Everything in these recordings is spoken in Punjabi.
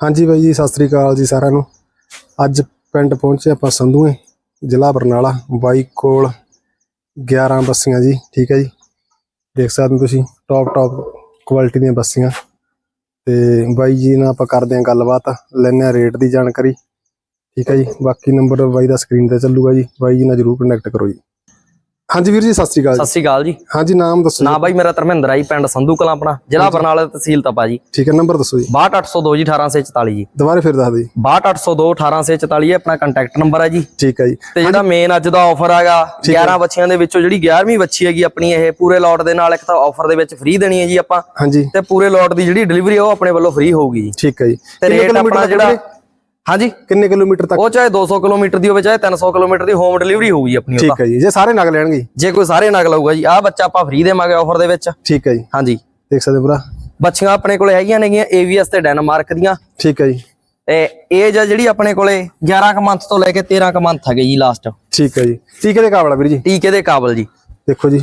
ਹਾਂਜੀ ਬਾਈ ਜੀ, ਸਤਿ ਸ੍ਰੀ ਅਕਾਲ ਜੀ ਸਾਰਿਆਂ ਨੂੰ। ਅੱਜ ਪਿੰਡ ਪਹੁੰਚੇ ਆਪਾਂ ਸੰਧੂਏ, ਜ਼ਿਲ੍ਹਾ ਬਰਨਾਲਾ, ਬਾਈ ਕੋਲ 11 ਬੱਸੀਆਂ ਜੀ, ਠੀਕ ਹੈ ਜੀ। ਦੇਖ ਸਕਦੇ ਹੋ ਤੁਸੀਂ ਟੌਪ ਟੌਪ ਕੁਆਲਿਟੀ ਦੀਆਂ ਬੱਸੀਆਂ। ਤੇ ਬਾਈ ਜੀ ਨਾਲ ਆਪਾਂ ਕਰਦੇ ਹਾਂ ਗੱਲਬਾਤ, ਲੈਂਦੇ ਹਾਂ ਰੇਟ ਦੀ ਜਾਣਕਾਰੀ। ਠੀਕ ਹੈ ਜੀ, ਬਾਕੀ ਨੰਬਰ ਬਾਈ ਦਾ ਸਕਰੀਨ ਤੇ ਚੱਲੂਗਾ ਜੀ, ਬਾਈ ਜੀ ਨਾਲ ਜਰੂਰ ਕੰਟੈਕਟ ਕਰੋ ਜੀ। ਹਾਂਜੀ ਵੀਰ ਜੀ ਸਤਿ ਸ੍ਰੀ ਅਕਾਲ ਸਤਿ ਸ਼੍ਰੀ ਅਕਾਲ ਜੀ। ਹਾਂਜੀ ਨਾਮ ਦੱਸੋ ਨਾ। ਬਾਈ ਮੇਰਾ ਧਰਮਿੰਦਰ ਆ ਜੀ ਪਿੰਡ ਸੰਧੂ ਕਲਾਂ ਆਪਣਾ ਜ਼ਿਲ੍ਹਾ ਬਰਨਾਲਾ ਤਹਿਸੀਲ ਤਪਾ ਜੀ। ਠੀਕ ਹੈ ਨੰਬਰ ਦੱਸੋ ਜੀ। 62802 ਜੀ 1844 ਜੀ। ਦੁਬਾਰਾ ਫਿਰ ਦੱਸ ਦਿਓ ਜੀ। 62802 1844 ਇਹ ਆਪਣਾ ਕੰਟੈਕਟ ਨੰਬਰ ਹੈ ਜੀ। ਠੀਕ ਹੈ ਜੀ। ਤੇ ਜਿਹੜਾ ਮੇਨ ਅੱਜ ਦਾ ਆਫਰ ਹੈਗਾ 11 ਬੱਚਿਆਂ ਦੇ ਵਿੱਚੋਂ ਜਿਹੜੀ 11ਵੀਂ ਬੱਚੀ ਹੈਗੀ ਆਪਣੀ ਇਹ ਪੂਰੇ ਲੋਟ ਦੇ ਨਾਲ ਇੱਕ ਤਾਂ ਆਫਰ ਦੇ ਵਿੱਚ ਫ੍ਰੀ ਦੇਣੀ ਹੈ ਜੀ ਆਪਾਂ। ਹਾਂਜੀ। ਤੇ ਪੂਰੇ ਲੋਟ ਦੀ ਜਿਹੜੀ ਡਿਲੀਵਰੀ ਉਹ ਆਪਣੇ ਵੱਲੋਂ ਫ੍ਰੀ ਹੋਊਗੀ ਜੀ। ਠੀਕ ਹੈ ਜੀ। ਤੇ ਰੇਟ ਆਪਣਾ ਜਿਹੜਾ? ਹਾਂਜੀ? ਕਿੰਨੇ ਕਿਲੋਮੀਟਰ ਤੱਕ? ਉਹ ਚਾਹੇ 200 ਕਿਲੋਮੀਟਰ ਦੀ ਹੋਵੇ ਚਾਹੇ 300 ਕਿਲੋਮੀਟਰ ਦੀ ਹੋਮ ਡਿਲੀਵਰੀ ਹੋਊਗੀ ਆਪਣੀ ਉਹ ਤਾਂ। ਠੀਕ ਹੈ ਜੀ। ਜੇ ਸਾਰੇ ਨਗ ਲੈਣਗੇ ਜੀ। ਕੋਈ ਸਾਰੇ ਨਗ ਲਊਗਾ ਜੀ। ਆਹ ਬੱਚਾ ਆਪਾਂ ਫ੍ਰੀ ਦੇਵਾਂਗੇ ਆਫਰ ਦੇ ਵਿੱਚ। ਠੀਕ ਹੈ ਜੀ। ਹਾਂਜੀ। ਦੇਖ ਸਕਦੇ ਪੂਰਾ? ਬੱਚੀਆਂ ਆਪਣੇ ਕੋਲੇ ਹੈਗੀਆਂ ਨੇਗੀਆਂ AVS ਤੇ ਡੈਨਮਾਰਕ ਦੀਆਂ। ਠੀਕ ਹੈ ਜੀ। ਤੇ ਏਜ ਆ ਜਿਹੜੀ ਆਪਣੇ ਕੋਲੇ 11 ਕ ਮੰਥ ਤੋਂ ਲੈ ਕੇ 13 ਕ ਮੰਥ ਹੈਗੇ ਜੀ ਲਾਸਟ ਠੀਕ ਹੈ ਜੀ। ਟੀਕੇ ਦੇ ਕਾਬਲਾ ਵੀਰ ਜੀ? ਟੀਕੇ ਦੇ ਕਾਬਲ ਜੀ। ਦੇਖੋ ਜੀ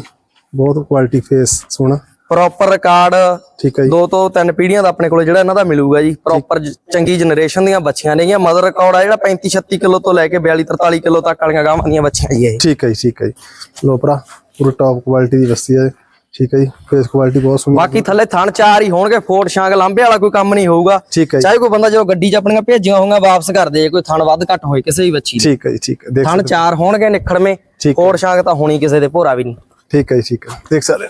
ਬਹੁਤ ਕੁਆਲਿਟੀ ਫੇਸ ਸੋਹਣਾ। ਪ੍ਰੋਪਰ ਰਿਕਾਰਡ ਠੀਕ ਹੈ ਜੀ। ਦੋ ਤੋਂ ਤਿੰਨ ਪੀੜ੍ਹੀਆਂ ਦਾ ਆਪਣੇ ਕੋਲੇ ਜਿਹੜਾ ਇਹਨਾਂ ਦਾ ਮਿਲੂਗਾ ਜੀ ਪ੍ਰੋਪਰ ਚੰਗੀ ਜਨਰੇਸ਼ਨ ਦੀਆਂ ਬੱਚੀਆਂ ਨੇਗੀਆਂ ਮਦਰ ਰਿਕਾਰਡ ਆ ਜਿਹੜਾ 35 36 ਕਿਲੋ ਤੋਂ ਲੈ ਕੇ 42 43 ਕਿਲੋ ਤੱਕ ਵਾਲੀਆਂ ਗਾਵਾਂ ਦੀਆਂ ਬੱਚੀਆਂ ਜੀ ਇਹ। ਠੀਕ ਹੈ ਜੀ ਠੀਕ ਹੈ ਜੀ। ਲੋ ਭਰਾ ਪੂਰੀ ਟੌਪ ਕੁਆਲਿਟੀ ਦੀ ਬੱਸੀ ਹੈ ਠੀਕ ਹੈ ਜੀ ਫੇਸ ਕੁਆਲਿਟੀ ਬਹੁਤ ਸੋਹਣੀ ਬਾਕੀ ਥੱਲੇ ਥਣ ਚਾਰ ਹੀ ਹੋਣਗੇ ਫੋਟ ਛਾਂਗ ਲਾਂਬੇ ਵਾਲਾ ਕੋਈ ਕੰਮ ਨਹੀਂ ਹੋਊਗਾ। ਚਾਹੇ ਕੋਈ ਬੰਦਾ ਜਦੋਂ ਗੱਡੀ 'ਚ ਆਪਣੀਆਂ ਭੇਜੀਆਂ ਹੋਊਗਾ ਵਾਪਸ ਕਰ ਦੇ। ਕੋਈ ਥਣ ਵੱਧ ਘੱਟ ਹੋਏ ਕਿਸੇ ਵੀ ਬੱਚੀ ਦੇ। ਠੀਕ ਹੈ ਜੀ ਠੀਕ ਹੈ। ਥਣ ਚਾਰ ਹੋਣਗੇ ਨਿਖੜਵੇਂ ਫੋਟ ਛਾਂਗ ਤਾਂ ਹੋਣੀ ਕਿਸੇ ਦੇ ਭੋਰਾ ਵੀ ਨਹੀਂ। ਠੀਕ ਹੈ ਜੀ ਠੀਕ ਹੈ। ਦੇਖ ਸਕਦੇ।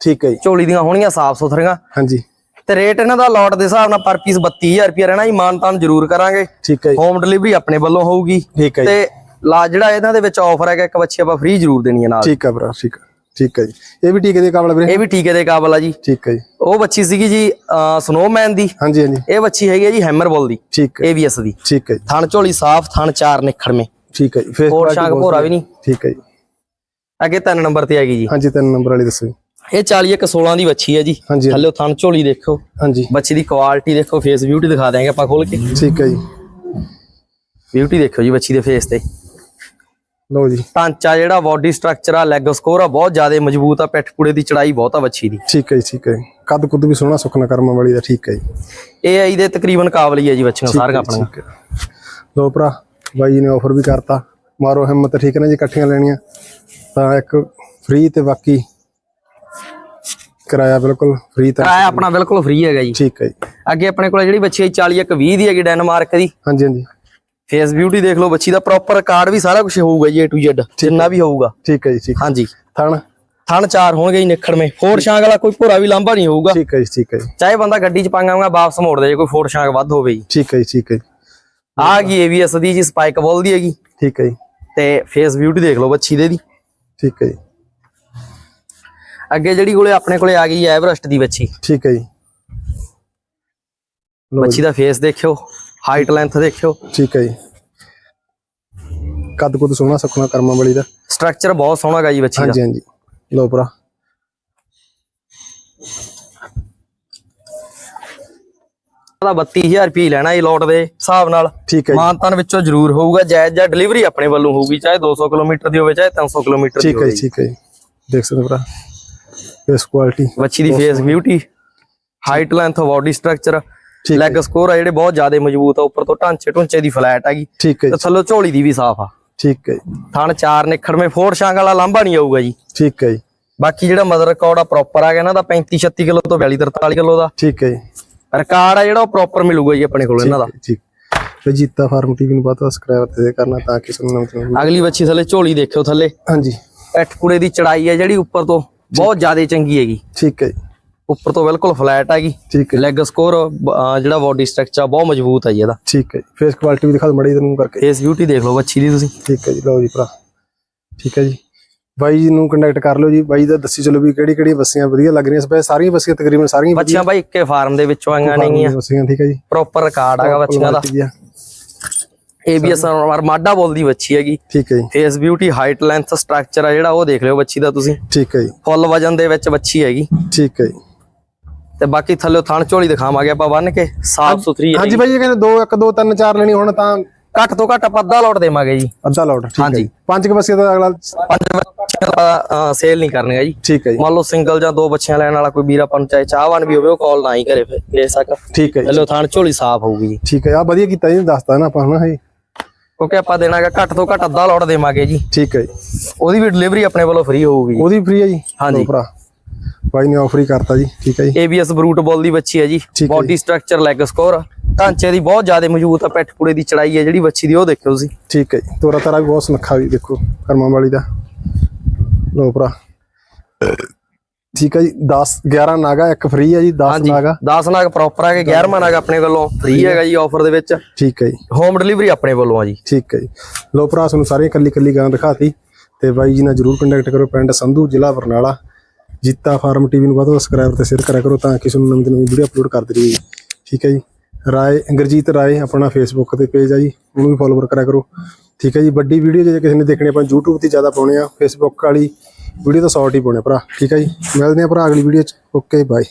ਠੀਕ ਹੈ ਜੀ। ਝੋਲੀ ਦੀਆਂ ਹੋਣਗੀਆਂ ਸਾਫ਼ ਸੁਥਰੀਆਂ। ਹਾਂਜੀ। ਤੇ ਰੇਟ ਇਹਨਾਂ ਦਾ ਲੋਟ ਦੇ ਹਿਸਾਬ ਨਾਲ ਪਰ ਪੀਸ 32000 ਰੁਪਏ ਰਹਿਣਾ ਜੀ ਮਾਨ ਤਾਨ ਜ਼ਰੂਰ ਕਰਾਂਗੇ। ਠੀਕ ਹੈ ਜੀ। ਹੋਮ ਡਿਲੀਵਰੀ ਆਪਣੇ ਵੱਲੋਂ ਹੋਊਗੀ। ਠੀਕ ਹੈ ਜੀ। ਤੇ ਲਾ ਜਿਹੜਾ ਇਹਨਾਂ ਦੇ ਵਿੱਚ ਆਫਰ ਹੈਗਾ ਇੱਕ ਬੱਚੀ ਆਪਾਂ ਫ੍ਰੀ ਜ਼ਰੂਰ ਦੇਣੀ ਹੈ ਨਾਲ। ਠੀਕ ਹੈ ਭਰਾ ਠੀਕ ਹੈ। ਠੀਕ ਹੈ ਜੀ। ਇਹ ਵੀ ਟੀਕੇ ਦੇ ਕਾਬਲਾ ਵੀਰੇ? ਇਹ ਵੀ ਟੀਕੇ ਦੇ ਕਾਬਲ ਆ ਜੀ। ਠੀਕ ਹੈ ਜੀ। ਉਹ ਬੱਚੀ ਸੀਗੀ ਜੀ ਸਨੋਮੈਨ ਦੀ। ਹਾਂਜੀ ਹਾਂਜੀ। ਇਹ ਬੱਚੀ ਹੈਗੀ ਹੈ ਜੀ ਹੈਮਰਬੋਲ ਦੀ ਠੀਕ ਹੈ। AVS ਦੀ। ਠੀਕ ਹੈ ਜੀ। ਥਣ ਝੋਲੀ ਸਾਫ਼ ਥਣ ਚਾਰ ਨਿਖੜਵੇਂ। ਠੀਕ ਹੈ ਜੀ। ਫੇਸ ਹੋਰ ਬਹੁਤ ਭੋਰਾ ਵੀ ਨਹੀਂ। ਠੀਕ ਹੈ ਜੀ। ਅੱਗੇ ਤਿੰਨ ਨੰਬਰ ਤੇ ਹੈਗੀ ਜੀ। ਹਾਂਜੀ ਤਿੰਨ ਨੰਬਰ ਵਾਲੀ ਦੱਸੋ ਜੀ। ਇਹ 40 ਇੱਕ 16 ਦੀ ਬੱਚੀ ਹੈ ਜੀ। ਥੱਲੇ ਥਣ ਝੋਲੀ ਦੇਖੋ। ਹਾਂਜੀ। ਬੱਚੀ ਦੀ ਕੁਆਲਿਟੀ ਦੇਖੋ ਫੇਸ ਬਿਊਟੀ ਦਿਖਾ ਦਿਆਂਗੇ ਆਪਾਂ ਖੋਲ ਕੇ। ਠੀਕ ਹੈ ਜੀ। ਬਿਊਟੀ ਦੇਖੋ ਜੀ ਬੱਚੀ ਦੇ ਫੇਸ ਤੇ। ਲਓ ਜੀ। ਢਾਂਚਾ ਜਿਹੜਾ ਬਾਡੀ ਸਟਰਕਚਰ ਆ ਲੈਗ ਸਕੋਰ ਆ ਬਹੁਤ ਜ਼ਿਆਦਾ ਮਜ਼ਬੂਤ ਆ ਪਿੱਠ ਪੂੜੇ ਦੀ ਚੜਾਈ ਬਹੁਤ ਆ ਬੱਚੀ ਦੀ। ਠੀਕ ਹੈ ਜੀ ਠੀਕ ਹੈ। ਕੱਦ ਕੁੱਦ ਵੀ ਸੋਹਣਾ ਸੁਖਨਾ ਕਰਮਾਂ ਵਾਲੀ ਦਾ ਠੀਕ ਹੈ ਜੀ। ਇਹ ਆਈ ਦੇ ਤਕਰੀਬਨ ਕਾਬਲੀ ਹੈ ਜੀ ਬੱਚੀਆਂ ਸਾਰੀਆਂ ਆਪਣੀਆਂ। ਲੋ ਭਰਾ ਬਾਈ ਜੀ ਨੇ ਆਫਰ ਵੀ ਕਰਤਾ। ਮਾਰੋ ਹਿੰਮਤ ਠੀਕ ਨਾ ਜੀ ਇਕੱਠੀਆਂ ਲੈਣੀਆਂ। ਤਾਂ ਇੱਕ ਫ੍ਰੀ ਤੇ ਬਾਕੀ ਕਿਰਾਇਆ ਬਿਲਕੁਲ ਫ੍ਰੀ ਤਾਂ ਕਿਰਾਇਆ ਆਪਣਾ ਬਿਲਕੁਲ ਫ੍ਰੀ ਹੈਗਾ ਜੀ। ਠੀਕ ਹੈ ਜੀ। ਅੱਗੇ ਆਪਣੇ ਕੋਲ ਜਿਹੜੀ ਬੱਚੀ ਹੈ 40 ਇੱਕ 20 ਦੀ ਹੈਗੀ ਡੈਨਮਾਰਕ ਦੀ। ਹਾਂਜੀ ਹਾਂਜੀ। ਫੇਸ ਬਿਊਟੀ ਦੇਖ ਲਓ ਬੱਚੀ ਦਾ ਪ੍ਰੋਪਰ ਰਿਕਾਰਡ ਵੀ ਸਾਰਾ ਕੁਝ ਹੋਊਗਾ ਜੀ A to Z ਜਿੰਨਾ ਵੀ ਹੋਊਗਾ। ਠੀਕ ਹੈ ਜੀ ਠੀਕ ਹਾਂਜੀ। ਥਣ? ਥਣ ਚਾਰ ਹੋਣਗੇ ਜੀ ਨਿਖੜਵੇਂ ਫੋਰ ਸ਼ਾਂਗ ਵਾਲਾ ਕੋਈ ਭੋਰਾ ਵੀ ਲਾਂਭਾ ਨਹੀਂ ਹੋਊਗਾ। ਠੀਕ ਹੈ ਜੀ ਠੀਕ ਹੈ ਜੀ। ਚਾਹੇ ਬੰਦਾ ਗੱਡੀ 'ਚ ਪਾਂਗਾਗਾ ਵਾਪਸ ਮੋੜ ਦੇ ਜੇ ਕੋਈ ਫੋਰ ਸ਼ਾਂਗ ਵੱਧ ਹੋਵੇ ਜੀ। ਠੀਕ ਹੈ ਜੀ ਠੀਕ ਹੈ ਆ ਗਈ AVS ਦੀ ਜੀ ਸਪਾਈਕ ਬੋਲ ਦੀ ਹੈਗੀ। ਠੀਕ ਹੈ ਜੀ। ਤੇ ਫੇਸ ਬਿਊਟੀ ਦੇਖ ਲਓ ਬੱਚੀ ਦੇ ਦੀ। ਠੀਕ ਹੈ ਜੀ। ਅੱਗੇ ਜਿਹੜੀ ਕੋਲੇ ਆਪਣੇ ਕੋਲੇ ਆ ਗਈ ਹੈ ਐਵਰੈਸਟ ਦੀ ਬੱਚੀ ਠੀਕ ਹੈ ਜੀ। ਬੱਚੀ ਦਾ ਫੇਸ ਦੇਖਿਓ ਹਾਈਟ ਲੈਂਥ ਦੇਖਿਓ। ਠੀਕ ਹੈ ਜੀ। ਕੱਦ ਕੁੱਦ ਸੋਹਣਾ ਸੁਖਨਾ ਕਰਮਾਂ ਵਾਲੀ ਦਾ। ਸਟਰਕਚਰ ਬਹੁਤ ਸੋਹਣਾ ਗਾ ਜੀ ਬੱਚੀ ਦਾ। ਹਾਂਜੀ ਹਾਂਜੀ। ਲੋ ਭਰਾ। ਦਾ 32000 ਰੁਪਏ ਲੈਣਾ ਜੀ ਲੋਟ ਦੇ ਹਿਸਾਬ ਨਾਲ। ਠੀਕ ਹੈ ਜੀ। ਮਾਨਤਨ ਵਿੱਚੋਂ ਜ਼ਰੂਰ ਹੋਊਗਾ ਜਾਇਜ਼ ਜਾਂ ਡਿਲੀਵਰੀ ਆਪਣੇ ਵੱਲੋਂ ਹੋਊਗੀ ਚਾਹੇ 200 ਕਿਲੋਮੀਟਰ ਦੀ ਹੋਵੇ ਚਾਹੇ 300 ਕਿਲੋਮੀਟਰ ਦੀ ਠੀਕ ਹੈ ਹੋਵੇ ਜੀ। ਠੀਕ ਹੈ ਜੀ। ਦੇਖ ਸਕਦੇ ਹੋ ਭਰਾ। ਫੇਸ ਕੁਆਲਿਟੀ ਬੱਚੀ ਦੀ face beauty height length body structure leg score ਆ ਜਿਹੜੇ ਬਹੁਤ ਜ਼ਿਆਦਾ ਮਜ਼ਬੂਤ ਆ ਉੱਪਰ ਤੋਂ ਢਾਂਚੇ ਢੁੰਚੇ ਦੀ ਫਲੈਟ ਹੈਗੀ ਠੀਕ ਹੈ ਤੇ ਥੱਲੋਂ ਝੋਲੀ ਦੀ ਵੀ ਸਾਫ਼ ਆ। ਠੀਕ ਹੈ ਥਣ ਚਾਰ ਨਿਖੜਵੇਂ ਫੋਰ ਸ਼ਾਂਗ ਵਾਲਾ ਲਾਂਭਾ ਨਹੀਂ ਆਊਗਾ ਜੀ। ਠੀਕ ਹੈ ਜੀ। ਬਾਕੀ ਜਿਹੜਾ ਮਦਰ ਰਿਕਾਰਡ ਆ ਪ੍ਰੋਪਰ ਆ ਗਿਆ ਇਹਨਾਂ ਦਾ 35 36 ਕਿਲੋ ਤੋਂ 42 43 ਕਿਲੋ ਦਾ। ਠੀਕ ਹੈ ਜੀ। ਰਿਕਾਰਡ ਆ ਜਿਹੜਾ ਉਹ ਪ੍ਰੋਪਰ ਮਿਲੂਗਾ ਜੀ ਆਪਣੇ ਕੋਲ ਇਹਨਾਂ ਦਾ। ਠੀਕ। ਤੇ ਜੀਤਾ ਫਾਰਮ ਟੀਵੀ ਨੂੰ ਬਹੁਤ ਸਬਸਕ੍ਰਾਈਬ ਤੇ ਕਰਨਾ ਤਾਂ ਕਿ ਸਾਨੂੰ ਨਵੀਂ ਅਗਲੀ ਬੱਚੀ ਥੱਲੇ ਝੋਲੀ ਦੇਖਿਓ ਥੱਲੇ। ਹਾਂਜੀ। ਪਿੱਠ ਪੂੜੇ ਦੀ ਚੜਾਈ ਹੈ ਜਿਹੜੀ ਉੱਪਰ ਤੋਂ। ਬਹੁਤ ਜ਼ਿਆਦਾ ਚੰਗੀ ਹੈਗੀ। ਠੀਕ ਹੈ ਜੀ। ਉੱਪਰ ਤੋਂ ਬਿਲਕੁਲ ਫਲੈਟ ਹੈਗੀ। ਠੀਕ ਹੈ। ਲੈਗ ਸਕੋਰ ਜਿਹੜਾ ਬਾਡੀ ਸਟਰਕਚਰ ਬਹੁਤ ਮਜ਼ਬੂਤ ਹੈ ਜੀ ਇਹਦਾ। ਠੀਕ ਹੈ ਫੇਸ ਕੁਆਲਿਟੀ ਵੀ ਦਿਖਾ ਮੜੀ ਤੈਨੂੰ ਕਰਕੇ। ਫੇਸ ਬਿਊਟੀ ਦੇਖ ਲਓ ਬੱਚੀ ਦੀ ਤੁਸੀਂ। ਠੀਕ ਹੈ ਜੀ ਲਓ ਜੀ ਭਰਾ। ਠੀਕ ਹੈ ਜੀ। ਬਾਈ ਜੀ ਨੂੰ ਕੰਟੈਕਟ ਕਰ ਲਓ ਜੀ। ਬਾਈ ਦਾ ਦੱਸੀ ਚਲੋ ਵੀ ਕਿਹੜੀ ਕਿਹੜੀ ਬੱਸੀਆਂ ਵਧੀਆ ਲੱਗ ਰਹੀਆਂ। ਸਪੈ ਸਾਰੀਆਂ ਬੱਸੀਆਂ ਤਕਰੀਬਨ ਸਾਰੀਆਂ ਬੱਚੀਆਂ ਬਾਈ ਇੱਕੇ ਫਾਰਮ ਦੇ ਵਿੱਚੋਂ ਆਈਆਂ ਨੇਗੀਆਂ। ਬੱਸੀਆਂ ਠੀਕ ਹੈ ਜੀ। ਪ੍ਰੋਪਰ ਰਿਕਾਰਡ ਹੈਗਾ ਬੱਚੀਆਂ ਦਾ। ABS ਅਰਮਾਡਾ ਬੋਲਦੀ ਬੱਚੀ ਹੈਗੀ। ਠੀਕ ਹੈ ਜੀ। Face beauty height length structure ਆ ਜਿਹੜਾ ਉਹ ਦੇਖ ਲਿਓ ਬੱਚੀ ਦਾ ਤੁਸੀਂ। ਠੀਕ ਹੈ ਜੀ। ਫੁੱਲ ਵਜਨ ਦੇ ਵਿੱਚ ਬੱਚੀ ਹੈਗੀ। ਠੀਕ ਹੈ ਜੀ। ਤੇ ਬਾਕੀ ਥੱਲੇ ਥਣ ਝੋਲੀ ਦਿਖਾਵਾਂਗੇ ਆਪਾਂ ਬੰਨ ਕੇ ਸਾਫ਼ ਸੁਥਰੀ ਹੈ ਹਾਂਜੀ ਬਾਈ ਇਹ ਕਹਿੰਦੇ 2 1 2 3 4 ਲੈਣੀ ਹੁਣ ਤਾਂ ਘੱਟ ਤੋਂ ਘੱਟ ਆਪਾਂ ਅੱਧਾ ਲੋਟ ਦੇਵਾਂਗੇ ਜੀ। ਅੱਧਾ ਲੋਟ ਠੀਕ ਹੈ ਹਾਂਜੀ। ਜੀ। ਪੰਜ ਕੁ ਬੱਸੀਆਂ ਦਾ ਅਗਲਾ ਪੰਜ ਬੱਚੇ ਸੇਲ ਨਹੀਂ ਕਰਨੀਆਂ ਜੀ। ਠੀਕ ਹੈ ਜੀ। ਮੰਨ ਲਓ ਸਿੰਗਲ ਜਾਂ ਦੋ ਬੱਚਿਆਂ ਲੈਣ ਵਾਲਾ ਕੋਈ ਵੀਰ ਆਪਾਂ ਨੂੰ ਚਾਹੇ ਚਾਹਵਾਨ ਵੀ ਹੋਵੇ ਉਹ ਕਾਲ ਨਾ ਹੀ ਕਰੇ ਫਿਰ ਦੇ ਸਕ ਠੀਕ ਹੈ ਜੀ। ਪਹਿਲੋ ਥਾਣ ਝੋਲੀ ਸਾਫ਼ ਹੋਊਗੀ ਜੀ। ਠੀਕ ਹੈ ਆ ਵਧੀਆ ਕੀਤਾ ਜੀ ਦੱਸਤਾ ਨਾ ਆਪਾਂ ਹਨਾ ਇਹ ਕਿਉਂਕਿ ਆਪਾਂ ਦੇਣਾਗਾ ਘੱਟ ਤੋਂ ਘੱਟ ਅੱਧਾ ਲੋਟ ਦੇਵਾਂਗੇ ਜੀ। ਠੀਕ ਹੈ ਜੀ। ਉਹਦੀ ਵੀ ਡਿਲੀਵਰੀ ਆਪਣੇ ਵੱਲੋਂ ਫ੍ਰੀ ਹੋਊਗੀ। ਉਹਦੀ ਫ੍ਰੀ ਹੈ ਜੀ? ਹਾਂਜੀ। ਭਰਾ। ਬਾਈ ਨੇ ਆਫਰ ਹੀ ਕਰਤਾ ਜੀ ਠੀਕ ਹੈ ਜੀ। ABS ਬਰੂਟ ਬੋਲ ਦੀ ਬੱਚੀ ਹੈ ਜੀ। ਬਾਡੀ ਸਟਰਕਚਰ ਲੈਗ ਸਕੋਰ ਢਾਂਚੇ ਦੀ ਬਹੁਤ ਜ਼ਿਆਦਾ ਮਜ਼ਬੂਤ ਆ ਪੈਠ ਪੂੜੇ ਦੀ ਚੜਾਈ ਹੈ ਜਿਹੜੀ ਬੱਚੀ ਦੀ ਉਹ ਦੇਖਿਓ ਤੁਸੀਂ। ਠੀਕ ਹੈ ਜੀ। ਤੋਰਾ ਤਾਰਾ ਵੀ ਬਹੁਤ ਸੁਨੱਖਾ ਵੀ ਦੇਖੋ ਕਰਮਾਂ ਵਾਲੀ ਦਾ। ਲੋ ਭਰਾ। ਠੀਕ ਹੈ ਜੀ 10 11 ਨਾਗਾ ਇੱਕ ਫ੍ਰੀ ਹੈ ਜੀ 10 ਹਾਂਜੀ ਨਾਗਾ। 10 ਨਾਗ ਪ੍ਰੋਪਰ ਆ ਕੇ 11ਵਾਂ ਨਾਗ ਆਪਣੇ ਵੱਲੋਂ ਫ੍ਰੀ ਹੈਗਾ ਜੀ ਆਫਰ ਦੇ ਵਿੱਚ। ਠੀਕ ਹੈ ਜੀ। ਹੋਮ ਡਿਲੀਵਰੀ ਆਪਣੇ ਵੱਲੋਂ ਆ ਜੀ। ਠੀਕ ਹੈ ਜੀ। ਲੋ ਭਰਾ ਤੁਹਾਨੂੰ ਸਾਰੀਆਂ ਕੱਲੀ ਕੱਲੀ ਗਾਂ ਦਿਖਾਤੀ ਤੇ ਬਾਈ ਜੀ ਨਾਲ ਜਰੂਰ ਕੰਟੈਕਟ ਕਰੋ ਪਿੰਡ ਸੰਧੂ ਜ਼ਿਲ੍ਹਾ ਬਰਨਾਲਾ। ਜੀਤਾ ਫਾਰਮ ਟੀਵੀ ਨੂੰ ਵੱਧ ਤੋਂ ਸਬਸਕ੍ਰਾਈਬ ਤੇ ਸ਼ੇਅਰ ਕਰਿਆ ਕਰੋ ਤਾਂ ਕਿ ਤੁਹਾਨੂੰ ਨਵੀਂ ਨਵੀਂ ਵੀਡੀਓ ਅਪਲੋਡ ਕਰਦੇ ਰਹੀਏ ਠੀਕ ਹੈ ਜੀ। ਰਾਏ ਅੰਗਰਜੀਤ ਰਾਏ ਆਪਣਾ ਫੇਸਬੁੱਕ ਤੇ ਪੇਜ ਆ ਜੀ ਉਹਨੂੰ ਵੀ ਫੋਲੋਵਰ ਕਰਿਆ ਕਰੋ। ਠੀਕ ਹੈ ਜੀ। ਵੱਡੀ ਵੀਡੀਓ ਜੇ ਕਿਸੇ ਨੇ ਦੇਖਣੀ ਆਪਾਂ YouTube ਤੇ ਜ਼ਿਆਦਾ ਪਾਉਣੇ ਆ। ਫੇਸਬੁੱਕ ਵਾਲੀ ਵੀਡੀਓ ਤਾਂ ਸ਼ਾਰਟ ਹੀ ਪਾਉਣੇ ਭਰਾ। ਠੀਕ ਹੈ ਜੀ? ਮਿਲਦੇ ਆ ਭਰਾ ਅਗਲੀ ਵੀਡੀਓ ਚ। Okay bye